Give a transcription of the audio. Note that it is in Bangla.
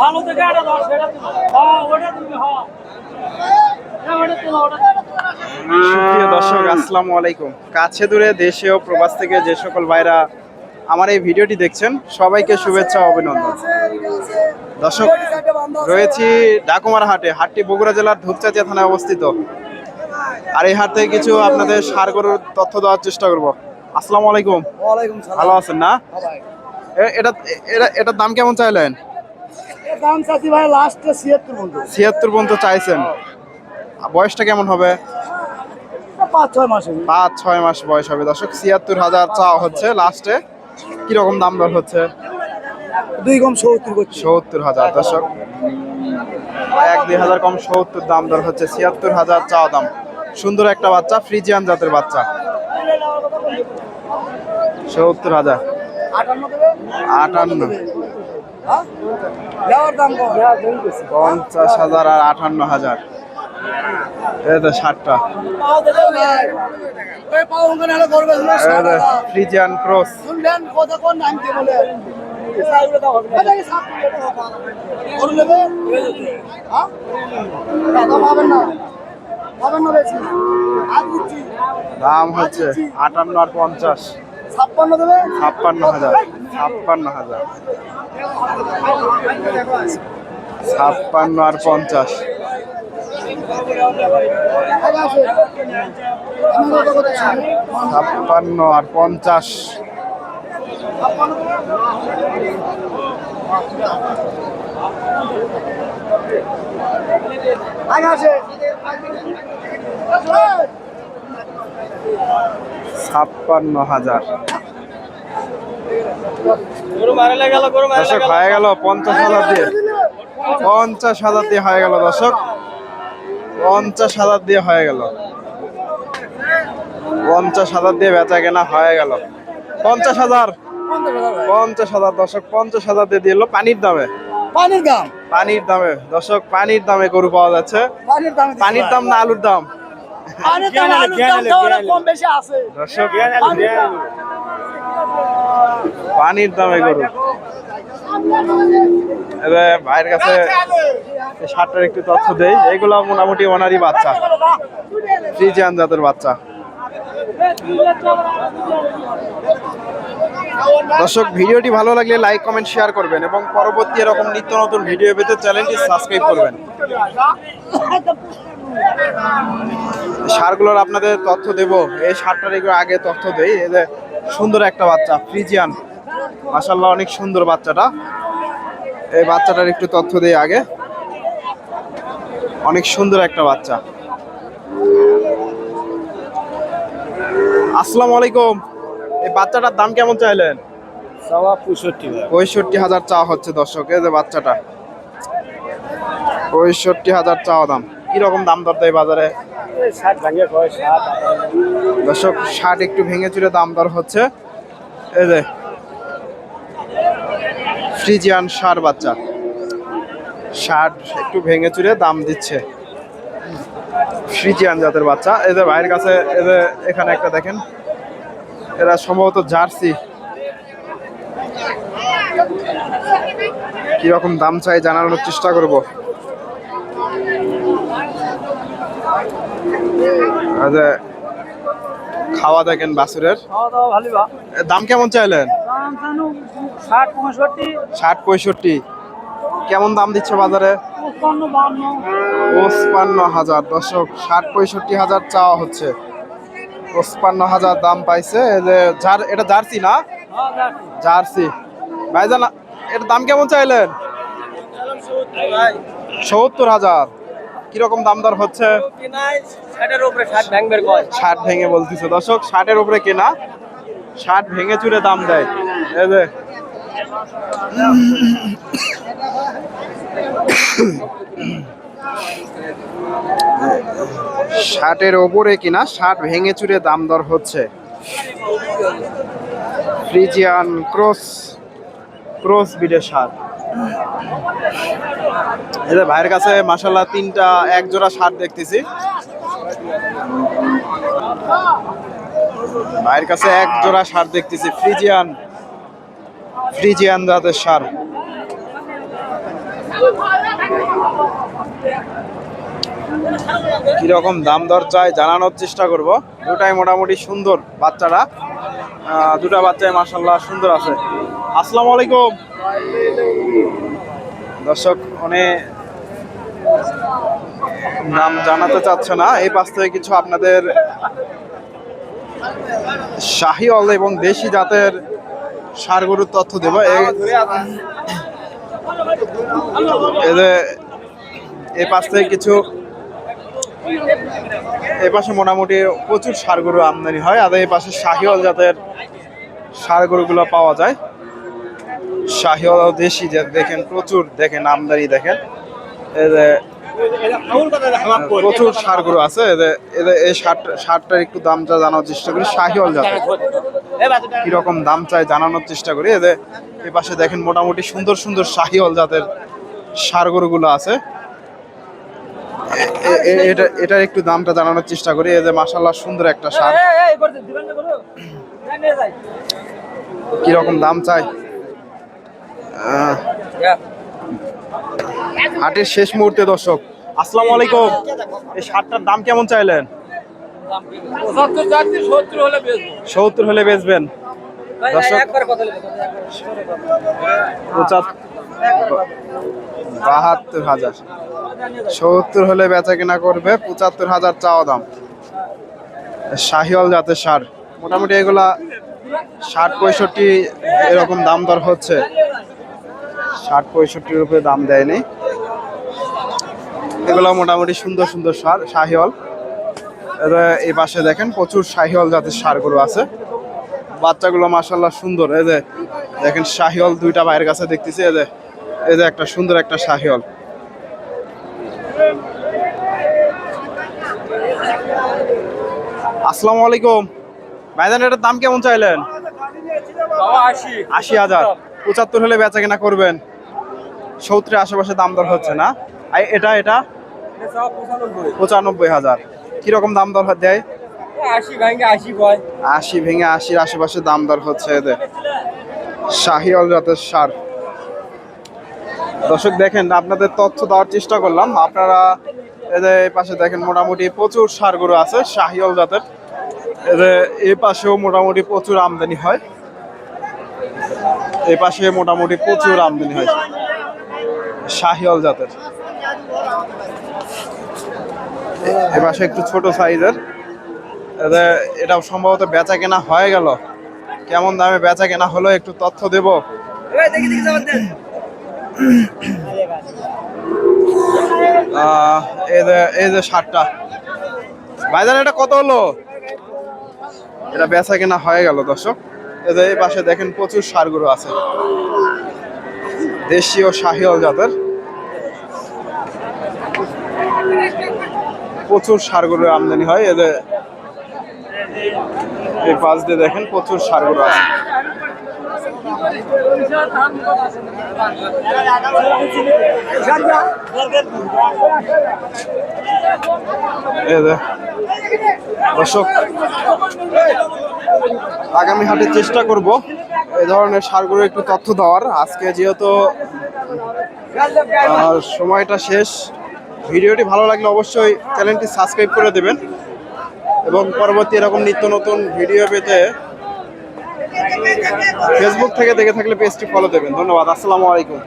ভালো থেকে একটা দশ সেটা তুমি হ্যাঁ ওটা তুমি হ্যাঁ। হ্যাঁ, ওটা তুমি ওটা সুপ্রিয় দর্শক আসসালামু আলাইকুম। কাছে দূরে দেশে ও প্রবাস থেকে যে সকল ভাইরা আমার এই ভিডিওটি দেখছেন সবাইকে শুভেচ্ছা অভিনন্দন। দর্শক রয়েছি ডাকুমার হাটে হাটটি বগুড়া জেলার ধূপচাচিয়া থানায় অবস্থিত। আর এই হাট থেকে কিছু আপনাদের সার গরুর তথ্য দেওয়ার চেষ্টা করব। আসসালামু আলাইকুম। ওয়ালাইকুম ভালো আছেন না? এটা এটা এটার দাম কেমন চাইলেন? দাম চাচ্ছি ভাই লাস্টে ছিয়াত্তর পর্যন্ত। চাইছেন। বয়সটা কেমন হবে? পাঁচ ছয় মাস পাঁচ ছয় মাস বয়স হবে। দর্শক ছিয়াত্তর হাজার চাওয়া হচ্ছে লাস্টে কীরকম দাম দর হচ্ছে? দুই কম সত্তর সত্তর হাজার দর্শক। এক দুই হাজার কম সত্তর দাম দর হচ্ছে। ছিয়াত্তর হাজার চাওয়া দাম। সুন্দর একটা বাচ্চা ফ্রিজিয়ান জাতের বাচ্চা। সত্তর হাজার। আটান্ন। পঞ্চাশ হাজার আর আটান্ন হাজার। ষাটটা। Friesian cross. হ্যাঁ? দাম হচ্ছে আটান্ন আর পঞ্চাশ। ছাপ্পান্ন দেবে? ছাপ্পান্ন হাজার ছাপ্পান্ন হাজার। ছাপ্পান্ন আর পঞ্চাশ। ছাপ্পান্ন আর পঞ্চাশ। আগে আসে। ছাপ্পান্ন হাজার। গরু মারলে গেল গরু দর্শক হয়ে গেল পঞ্চাশ হাজার দিয়ে। পঞ্চাশ হাজার দিয়ে হয়ে গেল দর্শক। পঞ্চাশ হাজার দিয়ে হয়ে গেল। পঞ্চাশ হাজার দিয়ে বেচা কেনা হয়ে গেল। পঞ্চাশ হাজার। পঞ্চাশ হাজার দর্শক পঞ্চাশ হাজার দিয়ে দিল পানির দামে। পানির দাম। পানির দামে দর্শক পানির দামে গরু পাওয়া যাচ্ছে। পানির দাম না আলুর দাম? পানির দাম গরু। ভাইয়ের কাছে সারটার একটু তথ্য দেই। এগুলো মোটামুটি ওনারই বাচ্চা। ফ্রিজিয়ান জাতের বাচ্চা। দর্শক, ভিডিওটি ভালো লাগলে লাইক, কমেন্ট, শেয়ার করবেন এবং পরবর্তী এরকম নিত্য নতুন ভিডিও পেতে চ্যানেলটি সাবস্ক্রাইব করবেন। সারগুলোর আপনাদের তথ্য দেব। এই সারটার একটু আগে তথ্য দেই। এই যে সুন্দর একটা বাচ্চা, ফ্রিজিয়ান। মাসাল্লাহ অনেক সুন্দর বাচ্চাটা। এই বাচ্চাটার একটু তথ্য দেই আগে। অনেক সুন্দর একটা বাচ্চা। আসসালামু আলাইকুম। এই বাচ্চাটার দাম কেমন চাইলেন? পঁয়ষট্টি হাজার চাওয়া হচ্ছে দর্শক এই যে বাচ্চাটা। পঁয়ষট্টি হাজার চাওয়া দাম। কীরকম দাম দর দেয় বাজারে? ষাট ষাট দর্শক ষাট একটু ভেঙে চুরে দাম দর হচ্ছে। এই যে ফ্রিজিয়ান সার বাচ্চা। ষাট একটু ভেঙে চুরে দাম দিচ্ছে। ফ্রিজিয়ান জাতের বাচ্চা। এই যে ভাইয়ের কাছে এই যে এখানে একটা দেখেন এরা সম্ভবত জার্সি। কীরকম দাম চাই জানানোর চেষ্টা করব। খাওয়া দেখেন বাসুরের দাম কেমন চাইলেন? ষাট পঁয়ষট্টি। কেমন দাম দিচ্ছে বাজারে? পঁচপান্ন হাজার দর্শক, ষাট পঁয়ষট্টি হাজার চাওয়া হচ্ছে। পঁচপান্ন হাজার দাম পাইছে। এটা জার্সি না? জার্সি। ভাইজান, এর দাম কেমন চাইলেন? সত্তর হাজার। কীরকম দাম দর হচ্ছে? ষাট ভেঙে বলতেছে। দর্শক, ষাটের উপরে কেনা। ষাট ভেঙে চুরে দাম দেয়। এই যে। ষাটের ওপরে কিনা ষাট ভেঙে চুরে দাম দর হচ্ছে। ফ্রিজিয়ান ক্রস ক্রস বিডের সার এই ভাইয়ের কাছে মাসাল্লাহ তিনটা এক জোড়া সার দেখতেছি। ভাইয়ের কাছে এক জোড়া সার দেখতেছি, ফ্রিজিয়ান ফ্রিজিয়ান জাতের সার কীরকম দাম দর চাই জানানোর চেষ্টা করব। দুটাই মোটামুটি সুন্দর বাচ্চারা। দুটা বাচ্চাই মাসাল্লাহ সুন্দর আছে। আসসালামু আলাইকুম। দর্শক অনেক নাম জানাতে চাচ্ছে না। এই পাশ থেকে কিছু আপনাদের শাহিওয়াল এবং দেশি জাতের সার গরুর তথ্য দেবো। এই- পাশ থেকে কিছু এই পাশে মোটামুটি প্রচুর সার গরু আমদানি হয়, আর এই পাশে শাহিওয়াল জাতের সার গরুগুলো পাওয়া যায়। শাহিওয়াল দেশি যে দেখেন, প্রচুর দেখেন, আমদানি দেখেন। প্রচুর সার গরু আছে, এই সার সারটার একটু দামটা জানার চেষ্টা করি, শাহিওয়াল জাতের কীরকম দাম চাই জানানোর চেষ্টা করি এদের এই পাশে দেখেন মোটামুটি সুন্দর সুন্দর শাহিওয়াল জাতের সার গরুগুলো আছে। এ- এ- এ- এটা এটার একটু দামটা জানানোর চেষ্টা করি। এই যে মাসাল্লাহ সুন্দর একটা সার। কীরকম দাম চাই? হাটের শেষ মুহূর্তে দর্শক আসসালামু আলাইকুম। এই সারটার দাম কেমন চাইলেন? সত্তর হলে বেচবেন। বাহাত্তর হাজার। সত্তর হলে বেচা কেনা করবে পঁচাত্তর হাজার চাওয়া দাম। শাহিওয়াল জাতের সার মোটামুটি এগুলা ষাট পঁয়ষট্টি এরকম দাম দর হচ্ছে। ষাট পঁয়ষট্টির উপরে দাম দেয়নি। এগুলো মোটামুটি সুন্দর সুন্দর সার শাহিওয়াল। এবার এই পাশে দেখেন প্রচুর শাহিওয়াল জাতের সারগুলো আছে। বাচ্চাগুলো মাসাল্লাহ সুন্দর। এই যে দেখেন শাহিওয়াল দুইটা বাইরের কাছে দেখতেছি, এই যে এই যে একটা সুন্দর একটা শাহিওয়াল। আসসালামু আলাইকুম। ভাইজান, এটার দাম কেমন চাইলেন? আশি হাজার। পঁচাত্তর হলে বেচা কেনা করবেন। সত্তরের আশেপাশে দাম দর হচ্ছে না। এটা এটা? পঁচানব্বই হাজার। কীরকম দাম দর দেয়? আশি, ভেঙে আশির আশেপাশে দাম দর হচ্ছে এদের। শাহিওয়াল জাতের সার। দর্শক, দেখেন, আপনাদের তথ্য দেওয়ার চেষ্টা করলাম। আপনারা এদের পাশে দেখেন, মোটামুটি প্রচুর সার গরু আছে, শাহিওয়াল জাতের। এদের এই পাশেও মোটামুটি প্রচুর আমদানি হয়। এই পাশে মোটামুটি প্রচুর আমদানি হয়, শাহিওয়াল জাতের। এ- এ পাশে একটু ছোট সাইজের। এটা সম্ভবত বেচা কেনা হয়ে গেল। কেমন দামে বেচা কেনা হলো একটু তথ্য দেব? এই যে এই যে শার্টটা। ভাইজান এটা কত হলো? এটা বেচা কেনা হয়ে গেল দর্শক। এই যে এই পাশে দেখেন প্রচুর সারগুলো আছে। দেশীয় শাহিওয়াল জাতের। প্রচুর সারগুলোর আমদানি হয়। এদের এই পাশ দিয়ে দেখেন প্রচুর সারগুলো আছে। দর্শক, আগামী হাটে চেষ্টা করব এই ধরনের সারগুলো একটু তথ্য দেওয়ার। আজকে যেহেতু সময়টা শেষ, ভিডিওটি ভালো লাগলে অবশ্যই চ্যানেলটি সাবস্ক্রাইব করে দেবেন। এবং পরবর্তী এরকম নিত্য নতুন ভিডিও পেতে ফেসবুক থেকে দেখে থাকলে পেজটি ফলো দেবেন। ধন্যবাদ। আসসালামু আলাইকুম।